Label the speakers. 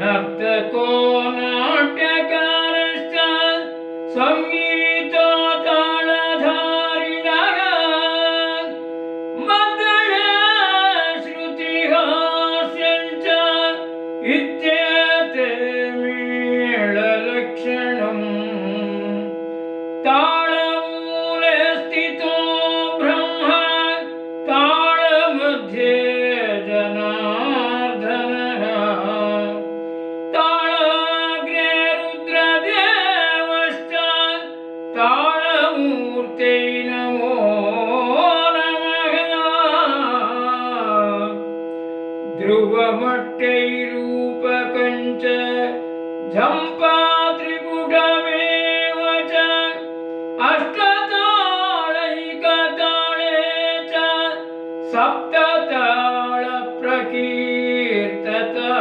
Speaker 1: नर्तको नाट्यकारश्च सङ्गीतो ताळधारिणः मद्गया श्रुतिहास्यञ्च इत्येते മൂർത്തൈ നമോ ധ്രുവമട്ടൈ രൂപകഞ്ച झम्पा त्रिपुटमेव च अष्टतालैकताले च सप्ततालप्रकीर्तता